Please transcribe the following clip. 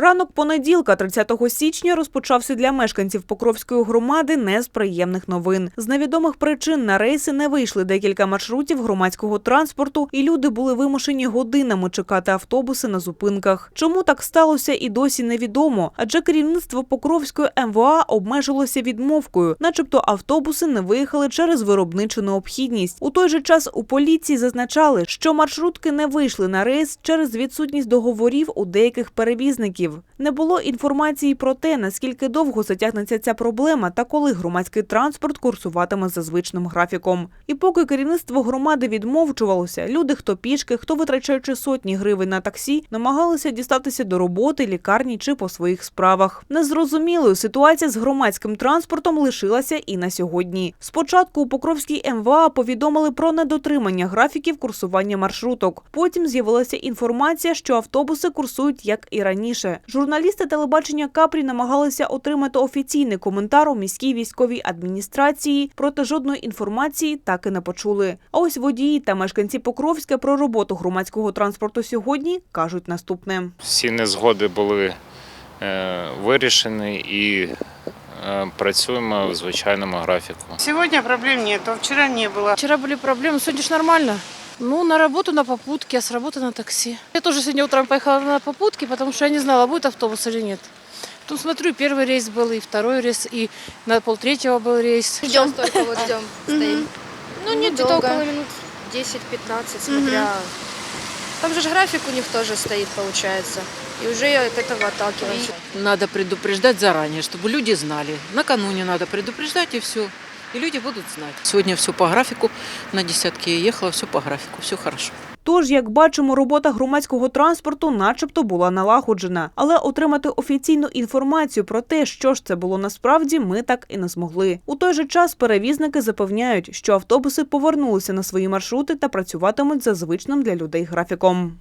Ранок понеділка, 30 січня, розпочався для мешканців Покровської громади не з приємних новин. З невідомих причин на рейси не вийшли декілька маршрутів громадського транспорту, і люди були вимушені годинами чекати автобуси на зупинках. Чому так сталося, і досі невідомо. Адже керівництво Покровської МВА обмежилося відмовкою, начебто автобуси не виїхали через виробничу необхідність. У той же час у поліції зазначали, що маршрутки не вийшли на рейс через відсутність договорів у деяких перевізників. Не було інформації про те, наскільки довго затягнеться ця проблема та коли громадський транспорт курсуватиме за звичним графіком. І поки керівництво громади відмовчувалося, люди, хто пішки, хто витрачаючи сотні гривень на таксі, намагалися дістатися до роботи, лікарні чи по своїх справах. Незрозумілою ситуація з громадським транспортом лишилася і на сьогодні. Спочатку у Покровській МВА повідомили про недотримання графіків курсування маршруток. Потім з'явилася інформація, що автобуси курсують як і раніше Журналісти телебачення Капрі намагалися отримати офіційний коментар у міській військовій адміністрації, проте жодної інформації так і не почули. А ось водії та мешканці Покровська про роботу громадського транспорту сьогодні кажуть наступне. Всі незгоди були е, вирішені і е, працюємо в звичайному графіку. Сегодня проблем нет, а вчера не было. Вчера были проблемы, сегодня ж нормально. Ну, на работу на попутке, а с работы на такси. Я тоже сегодня утром поехала на попутке, потому что я не знала, будет автобус или нет. Тут смотрю, первый рейс был, и второй рейс, и на полтретьего был рейс. Ждем только вот ждем, стоим. Ну, недолго. где-то около минут 10-15, смотря. Там же график у них тоже стоит, получается. И уже от этого отталкиваемся. Надо предупреждать заранее, чтобы люди знали. Накануне надо предупреждать и все. И люди будут знать. Сегодня все по графику. На десятке я ехала, все по графику, все хорошо. Тож, як бачимо, робота громадського транспорту начебто була налагоджена, але отримати офіційну інформацію про те, що ж це було насправді, ми так і не змогли. У той же час перевізники запевняють, що автобуси повернулися на свої маршрути та працюватимуть за звичним для людей графіком.